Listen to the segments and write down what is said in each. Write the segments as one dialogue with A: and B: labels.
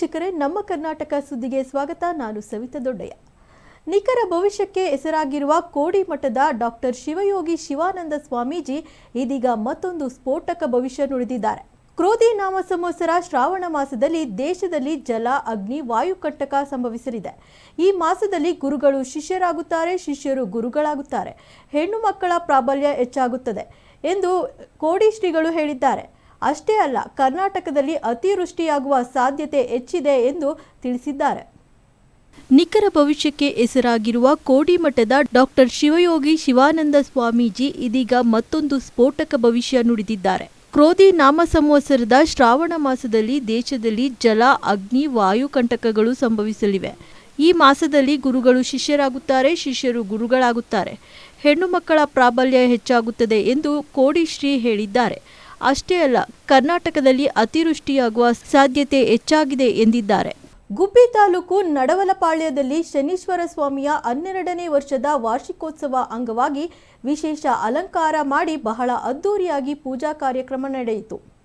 A: ವೀಕ್ಷಕರೇ, ನಮ್ಮ ಕರ್ನಾಟಕ ಸುದ್ದಿಗೆ ಸ್ವಾಗತ. ನಾನು ಸವಿತಾ ದೊಡ್ಡಯ್ಯ. ನಿಖರ ಭವಿಷ್ಯಕ್ಕೆ ಹೆಸರಾಗಿರುವ ಕೋಡಿ ಮಠದ ಡಾಕ್ಟರ್ ಶಿವಯೋಗಿ ಶಿವಾನಂದ ಸ್ವಾಮೀಜಿ ಇದೀಗ ಮತ್ತೊಂದು ಸ್ಫೋಟಕ ಭವಿಷ್ಯ ನುಡಿದಿದ್ದಾರೆ. ಕ್ರೋಧಿ ನಾಮ ಸಂವತ್ಸರ ಶ್ರಾವಣ ಮಾಸದಲ್ಲಿ ದೇಶದಲ್ಲಿ ಜಲ, ಅಗ್ನಿ, ವಾಯು ಕಂಟಕ ಸಂಭವಿಸಲಿದೆ. ಈ ಮಾಸದಲ್ಲಿ ಗುರುಗಳು ಶಿಷ್ಯರಾಗುತ್ತಾರೆ, ಶಿಷ್ಯರು ಗುರುಗಳಾಗುತ್ತಾರೆ. ಹೆಣ್ಣು ಮಕ್ಕಳ ಪ್ರಾಬಲ್ಯ ಹೆಚ್ಚಾಗುತ್ತದೆ ಎಂದು ಕೋಡಿ ಶ್ರೀಗಳು ಹೇಳಿದ್ದಾರೆ. ಅಷ್ಟೇ ಅಲ್ಲ, ಕರ್ನಾಟಕದಲ್ಲಿ ಅತಿವೃಷ್ಟಿಯಾಗುವ ಸಾಧ್ಯತೆ ಹೆಚ್ಚಿದೆ ಎಂದು ತಿಳಿಸಿದ್ದಾರೆ. ನಿಖರ ಭವಿಷ್ಯಕ್ಕೆ ಹೆಸರಾಗಿರುವ ಕೋಡಿಮಠದ ಡಾಕ್ಟರ್ ಶಿವಯೋಗಿ ಶಿವಾನಂದ ಸ್ವಾಮೀಜಿ ಇದೀಗ ಮತ್ತೊಂದು ಸ್ಫೋಟಕ ಭವಿಷ್ಯ ನುಡಿದಿದ್ದಾರೆ. ಕ್ರೋಧಿ ನಾಮ ಸಂವತ್ಸರದ ಶ್ರಾವಣ ಮಾಸದಲ್ಲಿ ದೇಶದಲ್ಲಿ ಜಲ, ಅಗ್ನಿ, ವಾಯು ಕಂಟಕಗಳು ಸಂಭವಿಸಲಿವೆ. ಈ ಮಾಸದಲ್ಲಿ ಗುರುಗಳು ಶಿಷ್ಯರಾಗುತ್ತಾರೆ, ಶಿಷ್ಯರು ಗುರುಗಳಾಗುತ್ತಾರೆ. ಹೆಣ್ಣು ಮಕ್ಕಳ ಪ್ರಾಬಲ್ಯ ಹೆಚ್ಚಾಗುತ್ತದೆ ಎಂದು ಕೋಡಿಶ್ರೀ ಹೇಳಿದ್ದಾರೆ. ಅಷ್ಟೇ ಅಲ್ಲ, ಕರ್ನಾಟಕದಲ್ಲಿ ಅತಿವೃಷ್ಟಿಯಾಗುವ ಸಾಧ್ಯತೆ ಹೆಚ್ಚಾಗಿದೆ ಎಂದಿದ್ದಾರೆ. ಗುಬ್ಬಿ ತಾಲೂಕು ನಡವಲಪಾಳ್ಯದಲ್ಲಿ ಶನೀಶ್ವರ ಸ್ವಾಮಿಯ ಹನ್ನೆರಡನೇ ವರ್ಷದ ವಾರ್ಷಿಕೋತ್ಸವ ಅಂಗವಾಗಿ ವಿಶೇಷ ಅಲಂಕಾರ ಮಾಡಿ ಬಹಳ ಅದ್ದೂರಿಯಾಗಿ ಪೂಜಾ ಕಾರ್ಯಕ್ರಮ ನಡೆಯಿತು.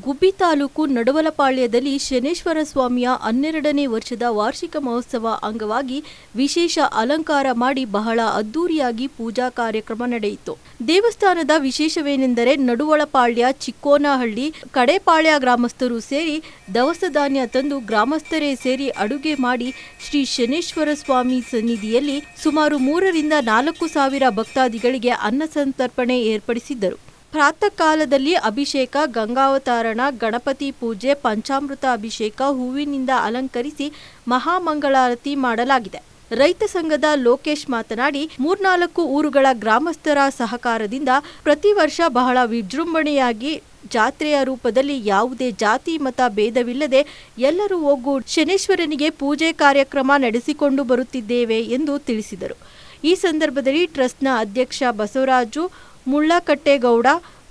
A: ಗುಬ್ಬಿ ತಾಲೂಕು ನಡುವಲಪಾಳ್ಯದಲ್ಲಿ ಶನೇಶ್ವರ ಸ್ವಾಮಿಯ ಹನ್ನೆರಡನೇ ವರ್ಷದ ವಾರ್ಷಿಕ ಮಹೋತ್ಸವ ಅಂಗವಾಗಿ ವಿಶೇಷ ಅಲಂಕಾರ ಮಾಡಿ ಬಹಳ ಅದ್ದೂರಿಯಾಗಿ ಪೂಜಾ ಕಾರ್ಯಕ್ರಮ ನಡೆಯಿತು. ದೇವಸ್ಥಾನದ ವಿಶೇಷವೇನೆಂದರೆ ನಡುವಳಪಾಳ್ಯ ಚಿಕ್ಕೋನಹಳ್ಳಿ ಕಡೆಪಾಳ್ಯ ಗ್ರಾಮಸ್ಥರು ಸೇರಿ ದವಸ ಧಾನ್ಯ ತಂದು ಗ್ರಾಮಸ್ಥರೇ ಸೇರಿ ಅಡುಗೆ ಮಾಡಿ ಶ್ರೀ ಶನೇಶ್ವರ ಸ್ವಾಮಿ ಸನ್ನಿಧಿಯಲ್ಲಿ ಸುಮಾರು ಮೂರರಿಂದ ನಾಲ್ಕು ಸಾವಿರ ಭಕ್ತಾದಿಗಳಿಗೆ ಅನ್ನ ಸಂತರ್ಪಣೆ ಏರ್ಪಡಿಸಿದ್ದರು. ಪ್ರಾತಃ ಕಾಲದಲ್ಲಿ ಅಭಿಷೇಕ, ಗಂಗಾವತಾರಣ, ಗಣಪತಿ ಪೂಜೆ, ಪಂಚಾಮೃತ ಅಭಿಷೇಕ ಹೂವಿನಿಂದ ಅಲಂಕರಿಸಿ ಮಹಾಮಂಗಳಾರತಿ ಮಾಡಲಾಗಿದೆ. ರೈತ ಸಂಘದ ಲೋಕೇಶ್ ಮಾತನಾಡಿ, ಮೂರ್ನಾಲ್ಕು ಊರುಗಳ ಗ್ರಾಮಸ್ಥರ ಸಹಕಾರದಿಂದ ಪ್ರತಿ ವರ್ಷ ಬಹಳ ವಿಜೃಂಭಣೆಯಾಗಿ ಜಾತ್ರೆಯ ರೂಪದಲ್ಲಿ ಯಾವುದೇ ಜಾತಿ, ಮತ, ಭೇದವಿಲ್ಲದೆ ಎಲ್ಲರೂ ಒಗ್ಗೂಡಿ ಶನೇಶ್ವರನಿಗೆ ಪೂಜೆ ಕಾರ್ಯಕ್ರಮ ನಡೆಸಿಕೊಂಡು ಬರುತ್ತಿದ್ದೇವೆ ಎಂದು ತಿಳಿಸಿದರು. ಈ ಸಂದರ್ಭದಲ್ಲಿ ಟ್ರಸ್ಟ್ನ ಅಧ್ಯಕ್ಷ ಬಸವರಾಜು ಮುಳ್ಳಕಟ್ಟೆಗೌಡ,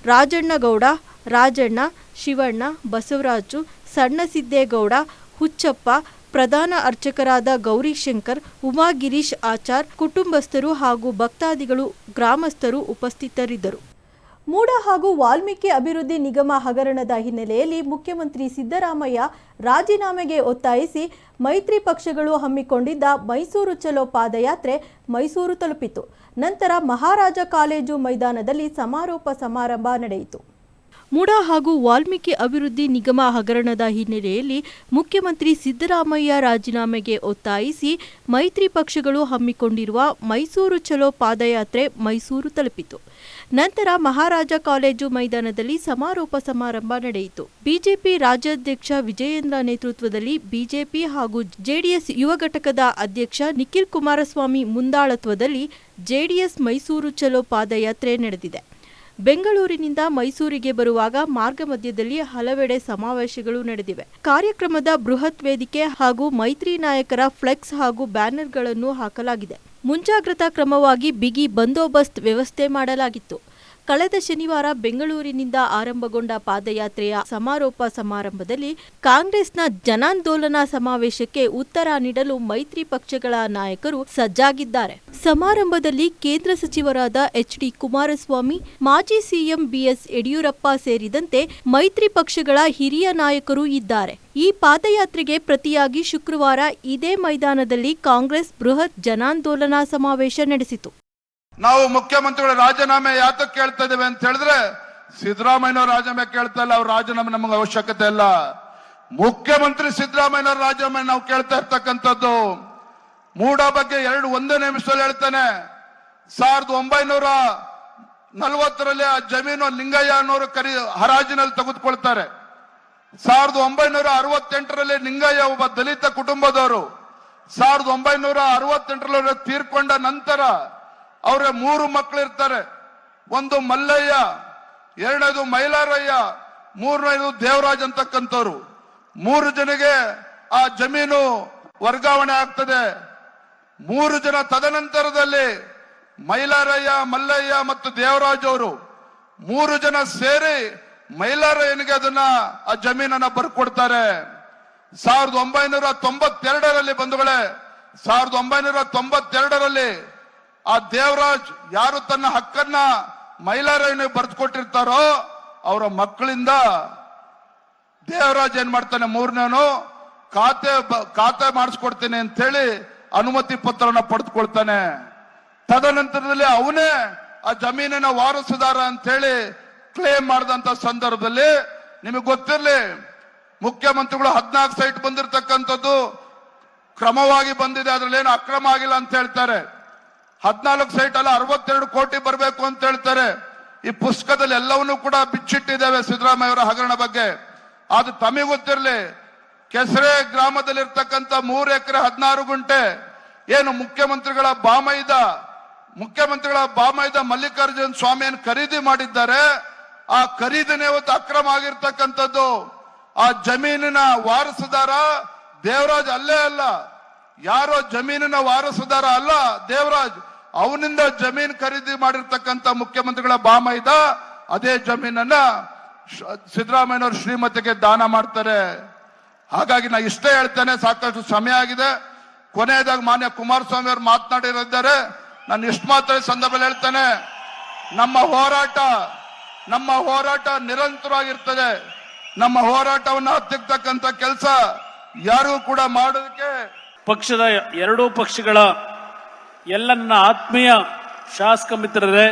A: ರಾಜಣ್ಣಗೌಡ, ರಾಜಣ್ಣ, ಶಿವಣ್ಣ, ಬಸವರಾಜು, ಸಣ್ಣಸಿದ್ದೇಗೌಡ, ಹುಚ್ಚಪ್ಪ, ಪ್ರಧಾನ ಅರ್ಚಕರಾದ ಗೌರಿಶಂಕರ್, ಉಮಾಗಿರೀಶ್ ಆಚಾರ್, ಕುಟುಂಬಸ್ಥರು ಹಾಗೂ ಭಕ್ತಾದಿಗಳು, ಗ್ರಾಮಸ್ಥರು ಉಪಸ್ಥಿತರಿದ್ದರು. ಮೂಡ ಹಾಗೂ ವಾಲ್ಮೀಕಿ ಅಭಿವೃದ್ಧಿ ನಿಗಮ ಹಗರಣದ ಹಿನ್ನೆಲೆಯಲ್ಲಿ ಮುಖ್ಯಮಂತ್ರಿ ಸಿದ್ದರಾಮಯ್ಯ ರಾಜೀನಾಮೆಗೆ ಒತ್ತಾಯಿಸಿ ಮೈತ್ರಿ ಪಕ್ಷಗಳು ಹಮ್ಮಿಕೊಂಡಿದ್ದ ಮೈಸೂರು ಚಲೋ ಪಾದಯಾತ್ರೆ ಮೈಸೂರು ತಲುಪಿತು. ನಂತರ ಮಹಾರಾಜ ಕಾಲೇಜು ಮೈದಾನದಲ್ಲಿ ಸಮಾರೋಪ ಸಮಾರಂಭ ನಡೆಯಿತು. ಮೂಡ ಹಾಗೂ ವಾಲ್ಮೀಕಿ ಅಭಿವೃದ್ಧಿ ನಿಗಮ ಹಗರಣದ ಹಿನ್ನೆಲೆಯಲ್ಲಿ ಮುಖ್ಯಮಂತ್ರಿ ಸಿದ್ದರಾಮಯ್ಯ ರಾಜೀನಾಮೆಗೆ ಒತ್ತಾಯಿಸಿ ಮೈತ್ರಿ ಪಕ್ಷಗಳು ಹಮ್ಮಿಕೊಂಡಿರುವ ಮೈಸೂರು ಚಲೋ ಪಾದಯಾತ್ರೆ ಮೈಸೂರು ತಲುಪಿತು. ನಂತರ ಮಹಾರಾಜ ಕಾಲೇಜು ಮೈದಾನದಲ್ಲಿ ಸಮಾರೋಪ ಸಮಾರಂಭ ನಡೆಯಿತು. ಬಿಜೆಪಿ ರಾಜ್ಯಾಧ್ಯಕ್ಷ ವಿಜಯೇಂದ್ರ ನೇತೃತ್ವದಲ್ಲಿ ಬಿಜೆಪಿ ಹಾಗೂ ಜೆಡಿಎಸ್ ಯುವ ಘಟಕದ ಅಧ್ಯಕ್ಷ ನಿಖಿಲ್ ಕುಮಾರಸ್ವಾಮಿ ಮುಂದಾಳತ್ವದಲ್ಲಿ ಜೆಡಿಎಸ್ ಮೈಸೂರು ಚಲೋ ಪಾದಯಾತ್ರೆ ನಡೆದಿದೆ. ಬೆಂಗಳೂರಿನಿಂದ ಮೈಸೂರಿಗೆ ಬರುವಾಗ ಮಾರ್ಗ ಮಧ್ಯದಲ್ಲಿ ಹಲವೆಡೆ ಸಮಾವೇಶಗಳು ನಡೆದಿವೆ. ಕಾರ್ಯಕ್ರಮದ ಬೃಹತ್ ವೇದಿಕೆ ಹಾಗೂ ಮೈತ್ರಿ ನಾಯಕರ ಫ್ಲೆಕ್ಸ್ ಹಾಗೂ ಬ್ಯಾನರ್ಗಳನ್ನು ಹಾಕಲಾಗಿದೆ. ಮುಂಜಾಗ್ರತಾ ಕ್ರಮವಾಗಿ ಬಿಗಿ ಬಂದೋಬಸ್ತ್ ವ್ಯವಸ್ಥೆ ಮಾಡಲಾಗಿತ್ತು. ಕಳೆದ ಶನಿವಾರ ಬೆಂಗಳೂರಿನಿಂದ ಆರಂಭಗೊಂಡ ಪಾದಯಾತ್ರೆಯ ಸಮಾರೋಪ ಸಮಾರಂಭದಲ್ಲಿ ಕಾಂಗ್ರೆಸ್ನ ಜನಾಂದೋಲನ ಸಮಾವೇಶಕ್ಕೆ ಉತ್ತರ ನೀಡಲು ಮೈತ್ರಿ ಪಕ್ಷಗಳ ನಾಯಕರು ಸಜ್ಜಾಗಿದ್ದಾರೆ. ಸಮಾರಂಭದಲ್ಲಿ ಕೇಂದ್ರ ಸಚಿವರಾದ ಎಚ್ ಡಿ ಕುಮಾರಸ್ವಾಮಿ, ಮಾಜಿ ಸಿಎಂ ಬಿಎಸ್ ಯಡಿಯೂರಪ್ಪ ಸೇರಿದಂತೆ ಮೈತ್ರಿ ಪಕ್ಷಗಳ ಹಿರಿಯ ನಾಯಕರು ಇದ್ದಾರೆ. ಈ ಪಾದಯಾತ್ರೆಗೆ ಪ್ರತಿಯಾಗಿ ಶುಕ್ರವಾರ ಇದೇ ಮೈದಾನದಲ್ಲಿ ಕಾಂಗ್ರೆಸ್ ಬೃಹತ್ ಜನಾಂದೋಲನ ಸಮಾವೇಶ ನಡೆಸಿತು.
B: ನಾವು ಮುಖ್ಯಮಂತ್ರಿಗಳ ರಾಜೀನಾಮೆ ಯಾತಕ್ಕೆ ಕೇಳ್ತಾ ಇದ್ದೇವೆ ಅಂತ ಹೇಳಿದ್ರೆ ಸಿದ್ದರಾಮಯ್ಯನವ್ರ ರಾಜೀನಾಮೆ ಕೇಳ್ತಾ ಇಲ್ಲ, ಅವ್ರ ರಾಜೀನಾಮೆ ನಮಗೆ ಅವಶ್ಯಕತೆ ಇಲ್ಲ. ಮುಖ್ಯಮಂತ್ರಿ ಸಿದ್ದರಾಮಯ್ಯನವ್ರ ರಾಜೀನಾಮೆ ನಾವು ಕೇಳ್ತಾ ಇರ್ತಕ್ಕಂಥದ್ದು. ಮೂಡ ಬಗ್ಗೆ ಎರಡು ಒಂದೇ ನಿಮಿಷದಲ್ಲಿ ಹೇಳ್ತಾನೆ. ಸಾವಿರದ ಒಂಬೈನೂರ ನಲವತ್ತರಲ್ಲಿ ಆ ಜಮೀನು ಲಿಂಗಯ್ಯ ಅನ್ನೋರು ಕರಿ, ಹರಾಜಿನಲ್ಲಿ ತೆಗೆದುಕೊಳ್ತಾರೆ. ಸಾವಿರದ ಒಂಬೈನೂರ ಅರವತ್ತೆಂಟರಲ್ಲಿ ಲಿಂಗಯ್ಯ ಒಬ್ಬ ದಲಿತ ಕುಟುಂಬದವರು. ಸಾವಿರದ ಒಂಬೈನೂರ ಅರವತ್ತೆಂಟರಲ್ಲಿ ತೀರ್ಕೊಂಡ ನಂತರ ಅವರ ಮೂರು ಮಕ್ಕಳು ಇರ್ತಾರೆ ಒಂದು ಮಲ್ಲಯ್ಯ, ಎರಡನೇದು ಮೈಲಾರಯ್ಯ, ಮೂರನೇದು ದೇವರಾಜ್ ಅಂತಕ್ಕಂಥವ್ರು. ಮೂರು ಜನಗೆ ಆ ಜಮೀನು ವರ್ಗಾವಣೆ ಆಗ್ತದೆ. ಮೂರು ಜನ ತದನಂತರದಲ್ಲಿ ಮೈಲಾರಯ್ಯ, ಮಲ್ಲಯ್ಯ ಮತ್ತು ದೇವರಾಜ್ ಅವರು ಮೂರು ಜನ ಸೇರಿ ಮೈಲಾರಯ್ಯನಿಗೆ ಅದನ್ನ ಆ ಜಮೀನನ್ನ ಬರ್ಕೊಡ್ತಾರೆ. ಸಾವಿರದ ಒಂಬೈನೂರ ತೊಂಬತ್ತೆರಡರಲ್ಲಿ ಬಂಧುಗಳೇ, ಸಾವಿರದ ಒಂಬೈನೂರ ತೊಂಬತ್ತೆರಡರಲ್ಲಿ ಆ ದೇವರಾಜ್ ಯಾರು ತನ್ನ ಹಕ್ಕನ್ನ ಮೈಲಾರಯ್ಯನ ಬರೆದುಕೊಟ್ಟಿರ್ತಾರೋ ಅವರ ಮಕ್ಕಳಿಂದ ದೇವರಾಜ್ ಏನ್ ಮಾಡ್ತಾನೆ, ಮೂರನೇನು, ಖಾತೆ ಖಾತೆ ಮಾಡಿಸ್ಕೊಡ್ತೇನೆ ಅಂತ ಹೇಳಿ ಅನುಮತಿ ಪತ್ರನ ಪಡೆದುಕೊಳ್ತಾನೆ. ತದನಂತರದಲ್ಲಿ ಅವನೇ ಆ ಜಮೀನಿನ ವಾರಸುದಾರ ಅಂತ ಹೇಳಿ ಕ್ಲೇಮ್ ಮಾಡಿದಂತ ಸಂದರ್ಭದಲ್ಲಿ ನಿಮಗೆ ಗೊತ್ತಿರಲಿ, ಮುಖ್ಯಮಂತ್ರಿಗಳು ಹದಿನಾಲ್ಕು ಸೈಟ್ ಬಂದಿರತಕ್ಕಂಥದ್ದು ಕ್ರಮವಾಗಿ ಬಂದಿದೆ ಅದ್ರಲ್ಲಿ ಏನು ಅಕ್ರಮ ಆಗಿಲ್ಲ ಅಂತ ಹೇಳ್ತಾರೆ. ಹದಿನಾಲ್ಕು ಸೈಟ್ ಅಲ್ಲ ಅರವತ್ತೆರಡು ಕೋಟಿ ಬರಬೇಕು ಅಂತ ಹೇಳ್ತಾರೆ. ಈ ಪುಸ್ತಕದಲ್ಲಿ ಎಲ್ಲವನ್ನೂ ಕೂಡ ಬಿಚ್ಚಿಟ್ಟಿದ್ದೇವೆ ಸಿದ್ದರಾಮಯ್ಯ ಅವರ ಹಗರಣ ಬಗ್ಗೆ. ಅದು ತಮಗೆ ಗೊತ್ತಿರಲಿ, ಕೆಸರೆ ಗ್ರಾಮದಲ್ಲಿರ್ತಕ್ಕಂಥ ಮೂರು ಎಕರೆ ಹದಿನಾರು ಗುಂಟೆ. ಏನು ಮುಖ್ಯಮಂತ್ರಿಗಳ ಬಾಮೈದ ಮುಖ್ಯಮಂತ್ರಿಗಳ ಬಾಮೈದ ಮಲ್ಲಿಕಾರ್ಜುನ್ ಸ್ವಾಮಿಯನ್ನು ಖರೀದಿ ಮಾಡಿದ್ದಾರೆ. ಆ ಖರೀದಿನೇ ಇವತ್ತು ಅಕ್ರಮ ಆಗಿರ್ತಕ್ಕಂಥದ್ದು. ಆ ಜಮೀನಿನ ವಾರಸುದಾರ ದೇವರಾಜ್ ಅಲ್ಲೇ ಅಲ್ಲ. ಯಾರೋ ಜಮೀನಿನ ವಾರಸುದಾರ ಅಲ್ಲ ದೇವರಾಜ್. ಅವನಿಂದ ಜಮೀನ್ ಖರೀದಿ ಮಾಡಿರ್ತಕ್ಕಂಥ ಮುಖ್ಯಮಂತ್ರಿಗಳ ಬಾಮೈದ ಅದೇ ಜಮೀನನ್ನ ಸಿದ್ದರಾಮಯ್ಯನವರು ಶ್ರೀಮತಿಗೆ ದಾನ ಮಾಡ್ತಾರೆ. ಹಾಗಾಗಿ ನಾ ಇಷ್ಟೇ ಹೇಳ್ತೇನೆ, ಸಾಕಷ್ಟು ಸಮಯ ಆಗಿದೆ. ಕೊನೆಯದಾಗಿ ಮಾನ್ಯ ಕುಮಾರಸ್ವಾಮಿ ಅವರು ಮಾತನಾಡಿರಿದ್ದಾರೆ ನಾನು ಇಷ್ಟು ಮಾತ್ರ ಸಂದರ್ಭದಲ್ಲಿ ಹೇಳ್ತೇನೆ, ನಮ್ಮ ಹೋರಾಟ ನಮ್ಮ ಹೋರಾಟ ನಿರಂತರವಾಗಿರ್ತದೆ. ನಮ್ಮ ಹೋರಾಟವನ್ನು ಹತ್ತಿರ್ತಕ್ಕಂಥ ಕೆಲಸ ಯಾರಿಗೂ ಕೂಡ ಮಾಡೋದಕ್ಕೆ
C: ಪಕ್ಷದ ಎರಡೂ ಪಕ್ಷಗಳ ಎಲ್ಲ ನನ್ನ ಆತ್ಮೀಯ ಶಾಸಕ ಮಿತ್ರರೇ,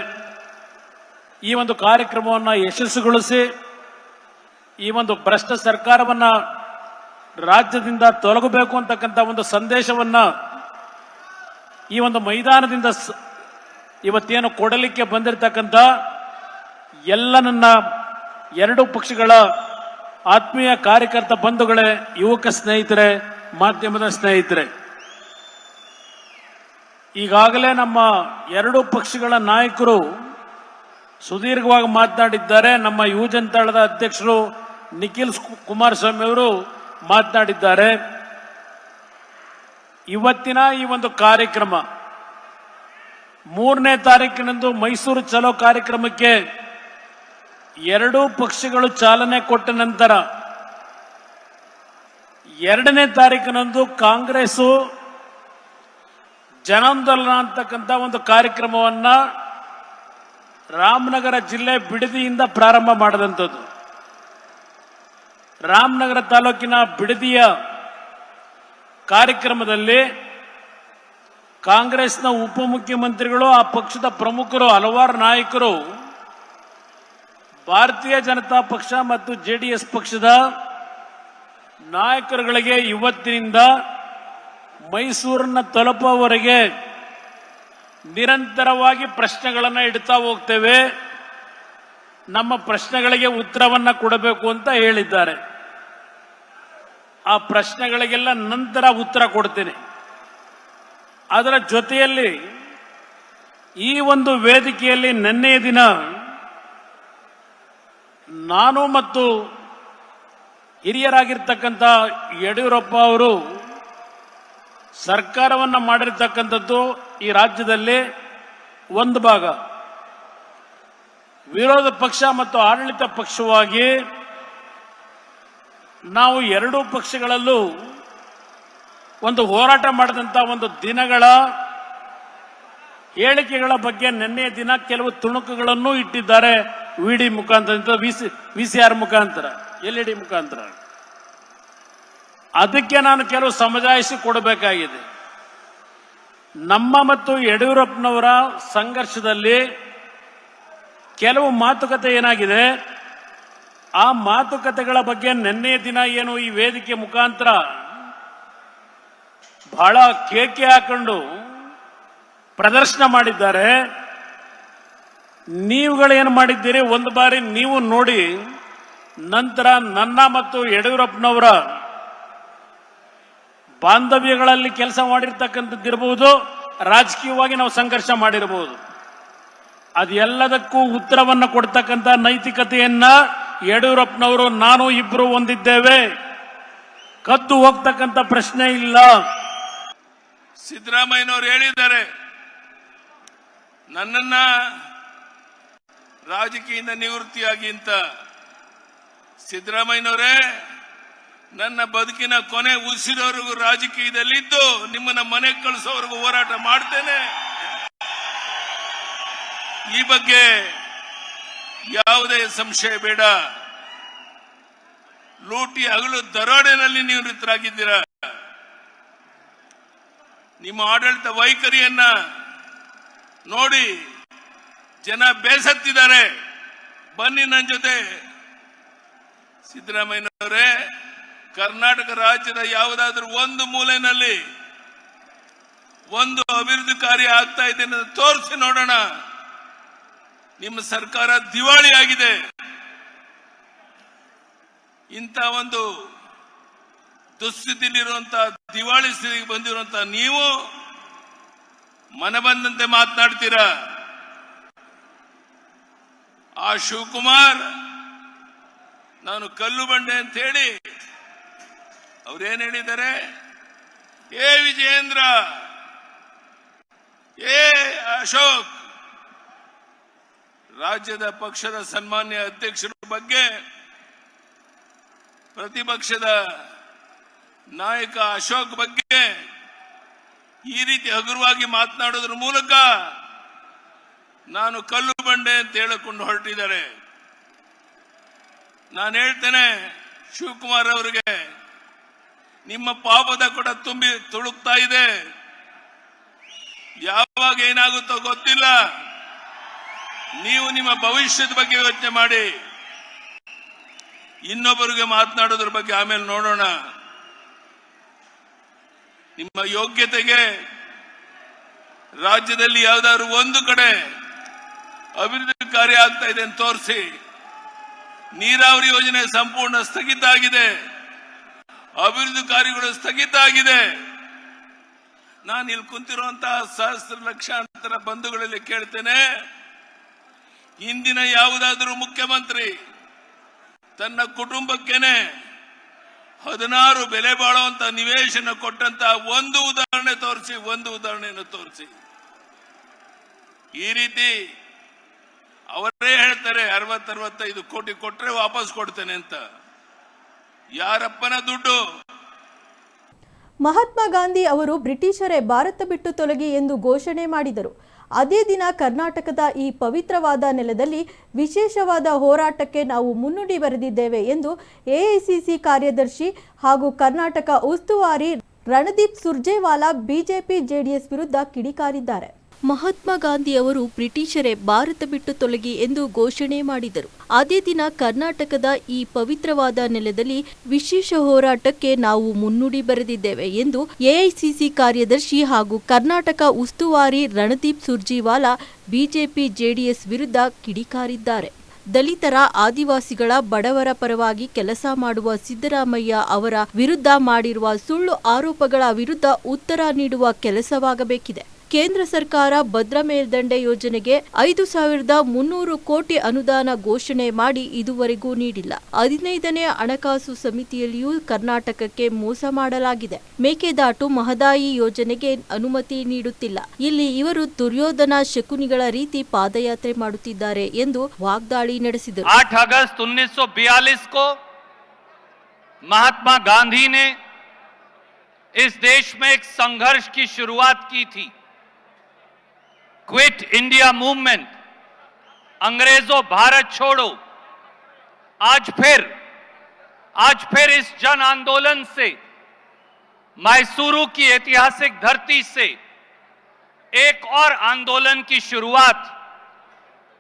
C: ಈ ಒಂದು ಕಾರ್ಯಕ್ರಮವನ್ನು ಯಶಸ್ಸುಗೊಳಿಸಿ, ಈ ಒಂದು ಭ್ರಷ್ಟ ಸರ್ಕಾರವನ್ನ ರಾಜ್ಯದಿಂದ ತೊಲಗಬೇಕು ಅಂತಕ್ಕಂಥ ಒಂದು ಸಂದೇಶವನ್ನ ಈ ಒಂದು ಮೈದಾನದಿಂದ ಇವತ್ತೇನು ಕೊಡಲಿಕ್ಕೆ ಬಂದಿರತಕ್ಕಂಥ ಎಲ್ಲ ನನ್ನ ಎರಡು ಪಕ್ಷಗಳ ಆತ್ಮೀಯ ಕಾರ್ಯಕರ್ತ ಬಂಧುಗಳೇ, ಯುವಕ ಸ್ನೇಹಿತರೆ, ಮಾಧ್ಯಮದ ಸ್ನೇಹಿತರೆ. ಈಗಾಗಲೇ ನಮ್ಮ ಎರಡು ಪಕ್ಷಗಳ ನಾಯಕರು ಸುದೀರ್ಘವಾಗಿ ಮಾತನಾಡಿದ್ದಾರೆ. ನಮ್ಮ ಯುವಜನತಾಳದ ಅಧ್ಯಕ್ಷರು ನಿಖಿಲ್ ಕುಮಾರಸ್ವಾಮಿ ಅವರು ಮಾತನಾಡಿದ್ದಾರೆ. ಇವತ್ತಿನ ಈ ಒಂದು ಕಾರ್ಯಕ್ರಮ, ಮೂರನೇ ತಾರೀಕಿನಂದು ಮೈಸೂರು ಚಲೋ ಕಾರ್ಯಕ್ರಮಕ್ಕೆ ಎರಡೂ ಪಕ್ಷಗಳು ಚಾಲನೆ ಕೊಟ್ಟ ನಂತರ ಎರಡನೇ ತಾರೀಕಿನಂದು ಕಾಂಗ್ರೆಸ್ಸು ಜನಾಂದೋಲನ ಅಂತಕ್ಕಂಥ ಒಂದು ಕಾರ್ಯಕ್ರಮವನ್ನ ರಾಮನಗರ ಜಿಲ್ಲೆ ಬಿಡದಿಯಿಂದ ಪ್ರಾರಂಭ ಮಾಡಿದಂಥದ್ದು. ರಾಮನಗರ ತಾಲೂಕಿನ ಬಿಡದಿಯ ಕಾರ್ಯಕ್ರಮದಲ್ಲಿ ಕಾಂಗ್ರೆಸ್ನ ಉಪಮುಖ್ಯಮಂತ್ರಿಗಳು, ಆ ಪಕ್ಷದ ಪ್ರಮುಖರು, ಹಲವಾರು ನಾಯಕರು, ಭಾರತೀಯ ಜನತಾ ಪಕ್ಷ ಮತ್ತು ಜೆಡಿಎಸ್ ಪಕ್ಷದ ನಾಯಕರುಗಳಿಗೆ ಇವತ್ತಿನಿಂದ ಮೈಸೂರನ್ನ ತಲುಪೋವರೆಗೆ ನಿರಂತರವಾಗಿ ಪ್ರಶ್ನೆಗಳನ್ನು ಇಡ್ತಾ ಹೋಗ್ತೇವೆ. ನಮ್ಮ ಪ್ರಶ್ನೆಗಳಿಗೆ ಉತ್ತರವನ್ನು ಕೊಡಬೇಕು ಅಂತ ಹೇಳಿದ್ದಾರೆ. ಆ ಪ್ರಶ್ನೆಗಳಿಗೆಲ್ಲ ನಂತರ ಉತ್ತರ ಕೊಡ್ತೇನೆ. ಅದರ ಜೊತೆಯಲ್ಲಿ ಈ ಒಂದು ವೇದಿಕೆಯಲ್ಲಿ ನಿನ್ನೆಯ ದಿನ ನಾನು ಮತ್ತು ಹಿರಿಯರಾಗಿರ್ತಕ್ಕಂಥ ಯಡಿಯೂರಪ್ಪ ಅವರು ಸರ್ಕಾರವನ್ನ ಮಾಡಿರ್ತಕ್ಕಂಥದ್ದು ಈ ರಾಜ್ಯದಲ್ಲಿ ಒಂದು ಭಾಗ. ವಿರೋಧ ಪಕ್ಷ ಮತ್ತು ಆಡಳಿತ ಪಕ್ಷವಾಗಿ ನಾವು ಎರಡೂ ಪಕ್ಷಗಳಲ್ಲೂ ಒಂದು ಹೋರಾಟ ಮಾಡಿದಂಥ ಒಂದು ದಿನಗಳ ಹೇಳಿಕೆಗಳ ಬಗ್ಗೆ ನಿನ್ನೆ ದಿನ ಕೆಲವು ತುಣುಕುಗಳನ್ನು ಇಟ್ಟಿದ್ದಾರೆ. ವಿಡಿ ಮುಖಾಂತರ ವಿ ಸಿ ಆರ್ ಮುಖಾಂತರ ಎಲ್ ಇ ಡಿ ಮುಖಾಂತರ. ಅದಕ್ಕೆ ನಾನು ಕೆಲವು ಸಮಜಾಯಿಸಿ ಕೊಡಬೇಕಾಗಿದೆ. ನಮ್ಮ ಮತ್ತು ಯಡಿಯೂರಪ್ಪನವರ ಸಂಘರ್ಷದಲ್ಲಿ ಕೆಲವು ಮಾತುಕತೆ ಏನಾಗಿದೆ? ಆ ಮಾತುಕತೆಗಳ ಬಗ್ಗೆ ನಿನ್ನೆ ದಿನ ಏನು ಈ ವೇದಿಕೆ ಮುಖಾಂತರ ಬಹಳ ಕೇಕೆ ಹಾಕೊಂಡು ಪ್ರದರ್ಶನ ಮಾಡಿದ್ದಾರೆ. ನೀವುಗಳೇನು ಮಾಡಿದ್ದೀರಿ? ಒಂದು ಬಾರಿ ನೀವು ನೋಡಿ, ನಂತರ ನನ್ನ ಮತ್ತು ಯಡಿಯೂರಪ್ಪನವರ ಬಾಂಧವ್ಯಗಳಲ್ಲಿ ಕೆಲಸ ಮಾಡಿರ್ತಕ್ಕಂಥದ್ದಿರಬಹುದು ರಾಜಕೀಯವಾಗಿ ನಾವು ಸಂಘರ್ಷ ಮಾಡಿರಬಹುದು ಅದೆಲ್ಲದಕ್ಕೂ ಉತ್ತರವನ್ನು ಕೊಡ್ತಕ್ಕಂಥ ನೈತಿಕತೆಯನ್ನ ಯಡಿಯೂರಪ್ಪನವರು, ನಾನು ಇಬ್ರು ಹೊಂದಿದ್ದೇವೆ. ಕದ್ದು ಹೋಗ್ತಕ್ಕಂಥ ಪ್ರಶ್ನೆ ಇಲ್ಲ.
D: ಸಿದ್ದರಾಮಯ್ಯನವರು ಹೇಳಿದ್ದಾರೆ, ನನ್ನನ್ನ ರಾಜಕೀಯದ ನಿವೃತ್ತಿಯಾಗಿ ಅಂತ. ಸಿದ್ದರಾಮಯ್ಯನವರೇ ನನ್ನ ಬದುಕಿನ ಕೊನೆ ಉಸಿರೋರಿಗೂ ರಾಜಕೀಯದಲ್ಲಿ ಇದ್ದು ನಿಮ್ಮನ್ನ ಮನೆಗೆ ಕಳಿಸೋವರೆಗೂ ಹೋರಾಟ ಮಾಡ್ತೇನೆ. ಈ ಬಗ್ಗೆ ಯಾವುದೇ ಸಂಶಯ ಬೇಡ. ಲೂಟಿ ಹಗಲು ದರೋಡೆನಲ್ಲಿ ನಿವೃತ್ತರಾಗಿದ್ದೀರ ನಿಮ್ಮ ಆಡಳಿತ ವೈಖರಿಯನ್ನ ನೋಡಿ ಜನ ಬೇಸತ್ತಿದ್ದಾರೆ. ಬನ್ನಿ ನನ್ನ ಜೊತೆ. ಸಿದ್ದರಾಮಯ್ಯನವರೇ ಕರ್ನಾಟಕ ರಾಜ್ಯದ ಯಾವುದಾದ್ರೂ ಒಂದು ಮೂಲೆಯಲ್ಲಿ ಒಂದು ಅಭಿವೃದ್ಧಿ ಕಾರ್ಯ ಆಗ್ತಾ ಇದೆ ತೋರಿಸಿ ನೋಡೋಣ. ನಿಮ್ಮ ಸರ್ಕಾರ ದಿವಾಳಿ ಆಗಿದೆ. ಇಂಥ ಒಂದು ದುಸ್ಥಿತಿಲಿರುವಂತಹ ದಿವಾಳಿ ಸ್ಥಿತಿಗೆ ಬಂದಿರುವಂತಹ ನೀವು ಮನ ಬಂದಂತೆ ಮಾತನಾಡ್ತೀರಾ? ಆ ಶಿವಕುಮಾರ್, ನಾನು ಕಲ್ಲು ಬಂಡೆ ಅಂತ ಹೇಳಿ ಅವ್ರೇನ್ ಹೇಳಿದ್ದಾರೆ? ಏ ವಿಜಯೇಂದ್ರ! ಏ ಅಶೋಕ್! ರಾಜ್ಯದ ಪಕ್ಷದ ಸನ್ಮಾನ್ಯ ಅಧ್ಯಕ್ಷರ ಬಗ್ಗೆ ಪ್ರತಿಪಕ್ಷದ ನಾಯಕ ಅಶೋಕ್ ಬಗ್ಗೆ ಈ ರೀತಿ ಹಗುರವಾಗಿ ಮಾತನಾಡೋದ್ರ ಮೂಲಕ ನಾನು ಕಲ್ಲು ಬಂಡೆ ಅಂತ ಹೇಳಿಕೊಂಡು ಹೊರಟಿದ್ದಾರೆ. ನಾನು ಹೇಳ್ತೇನೆ ಶಿವಕುಮಾರ್ ಅವರಿಗೆ ನಿಮ್ಮ ಪಾಪದ ಕೂಡ ತುಂಬಿ ತುಳುಕ್ತಾ ಇದೆ. ಯಾವಾಗ ಏನಾಗುತ್ತೋ ಗೊತ್ತಿಲ್ಲ. ನೀವು ನಿಮ್ಮ ಭವಿಷ್ಯದ ಬಗ್ಗೆ ಯೋಚನೆ ಮಾಡಿ. ಇನ್ನೊಬ್ಬರಿಗೆ ಮಾತನಾಡೋದ್ರ ಬಗ್ಗೆ ಆಮೇಲೆ ನೋಡೋಣ. ನಿಮ್ಮ ಯೋಗ್ಯತೆಗೆ ರಾಜ್ಯದಲ್ಲಿ ಯಾವ್ದಾದ್ರು ಒಂದು ಕಡೆ ಅಭಿವೃದ್ಧಿ ಕಾರ್ಯ ಆಗ್ತಾ ಇದೆ ಅಂತ ತೋರಿಸಿ. ನೀರಾವರಿ ಯೋಜನೆ ಸಂಪೂರ್ಣ ಸ್ಥಗಿತ ಆಗಿದೆ. ಅಭಿವೃದ್ಧಿ ಕಾರ್ಯಗಳು ಸ್ಥಗಿತ ಆಗಿದೆ. ನಾನು ಇಲ್ಲಿ ಕುಂತಿರುವಂತಹ ಸಹಸ್ರ ಲಕ್ಷಾಂತರ ಬಂಧುಗಳಲ್ಲಿ ಕೇಳ್ತೇನೆ. ಇಂದಿನ ಯಾವುದಾದರೂ ಮುಖ್ಯಮಂತ್ರಿ ತನ್ನ ಕುಟುಂಬಕ್ಕೇನೆ ಹದಿನಾರು ಬೆಲೆ ಬಾಳುವಂತ ನಿವೇಶನ ಕೊಟ್ಟಂತ ಒಂದು ಉದಾಹರಣೆ ತೋರಿಸಿ, ಒಂದು ಉದಾಹರಣೆಯನ್ನು ತೋರಿಸಿ. ಈ ರೀತಿ ಅವರೇ ಹೇಳ್ತಾರೆ, ಅರವತ್ತರವತ್ತೈದು ಕೋಟಿ ಕೊಟ್ಟರೆ ವಾಪಸ್ ಕೊಡ್ತೇನೆ ಅಂತ. ಯಾರಪ್ಪನ ದುಡ್ಡು?
A: ಮಹಾತ್ಮ ಗಾಂಧಿ ಅವರು ಬ್ರಿಟಿಷರೇ ಭಾರತ ಬಿಟ್ಟು ತೊಲಗಿ ಎಂದು ಘೋಷಣೆ ಮಾಡಿದರು. ಅದೇ ದಿನ ಕರ್ನಾಟಕದ ಈ ಪವಿತ್ರವಾದ ನೆಲದಲ್ಲಿ ವಿಶೇಷವಾದ ಹೋರಾಟಕ್ಕೆ ನಾವು ಮುನ್ನುಡಿ ಬರೆದಿದ್ದೇವೆ ಎಂದು ಎಐಸಿಸಿ ಕಾರ್ಯದರ್ಶಿ ಹಾಗೂ ಕರ್ನಾಟಕ ಉಸ್ತುವಾರಿ ರಣದೀಪ್ ಸುರ್ಜೇವಾಲಾ, ಬಿಜೆಪಿ, ಜೆಡಿಎಸ್ ವಿರುದ್ಧ ಕಿಡಿಕಾರಿದ್ದಾರೆ. ಮಹಾತ್ಮ ಗಾಂಧಿ ಅವರು ಬ್ರಿಟಿಷರೇ ಭಾರತ ಬಿಟ್ಟು ತೊಲಗಿ ಎಂದು ಘೋಷಣೆ ಮಾಡಿದರು. ಅದೇ ದಿನ ಕರ್ನಾಟಕದ ಈ ಪವಿತ್ರವಾದ ನೆಲದಲ್ಲಿ ವಿಶೇಷ ಹೋರಾಟಕ್ಕೆ ನಾವು ಮುನ್ನುಡಿ ಬರೆದಿದ್ದೇವೆ ಎಂದು ಎಐಸಿಸಿ ಕಾರ್ಯದರ್ಶಿ ಹಾಗೂ ಕರ್ನಾಟಕ ಉಸ್ತುವಾರಿ ರಣದೀಪ್ ಸುರ್ಜಿವಾಲಾ, ಬಿಜೆಪಿ ಜೆಡಿಎಸ್ ವಿರುದ್ಧ ಕಿಡಿಕಾರಿದ್ದಾರೆ. ದಲಿತರ ಆದಿವಾಸಿಗಳ ಬಡವರ ಪರವಾಗಿ ಕೆಲಸ ಮಾಡುವ ಸಿದ್ದರಾಮಯ್ಯ ಅವರ ವಿರುದ್ಧ ಮಾಡಿರುವ ಸುಳ್ಳು ಆರೋಪಗಳ ವಿರುದ್ಧ ಉತ್ತರ ನೀಡುವ ಕೆಲಸವಾಗಬೇಕಿದೆ. ಕೇಂದ್ರ ಸರ್ಕಾರ ಭದ್ರಾ ಮೇಲ್ದಂಡೆ ಯೋಜನೆಗೆ ಐದು ಸಾವಿರದ ಮುನ್ನೂರು ಕೋಟಿ ಅನುದಾನ ಘೋಷಣೆ ಮಾಡಿ ಇದುವರೆಗೂ ನೀಡಿಲ್ಲ ಹದಿನೈದನೇ ಹಣಕಾಸು ಸಮಿತಿಯಲ್ಲಿಯೂ ಕರ್ನಾಟಕಕ್ಕೆ ಮೋಸ ಮಾಡಲಾಗಿದೆ ಮೇಕೆದಾಟು ಮಹದಾಯಿ ಯೋಜನೆಗೆ ಅನುಮತಿ ನೀಡುತ್ತಿಲ್ಲ ಇಲ್ಲಿ ಇವರು ದುರ್ಯೋಧನ ಶಕುನಿಗಳ ರೀತಿ ಪಾದಯಾತ್ರೆ ಮಾಡುತ್ತಿದ್ದಾರೆ ಎಂದು ವಾಗ್ದಾಳಿ ನಡೆಸಿದರು
E: 8 अगस्त 1942 को महात्मा गांधी ने इस देश में एक संघर्ष की शुरुआत की थी क्विट इंडिया मूवमेंट अंग्रेज़ों भारत छोड़ो। आज फिर आज फिर इस जन आंदोलन से, मैसूरू की ऐतिहासिक धरती से, एक और आंदोलन की शुरुआत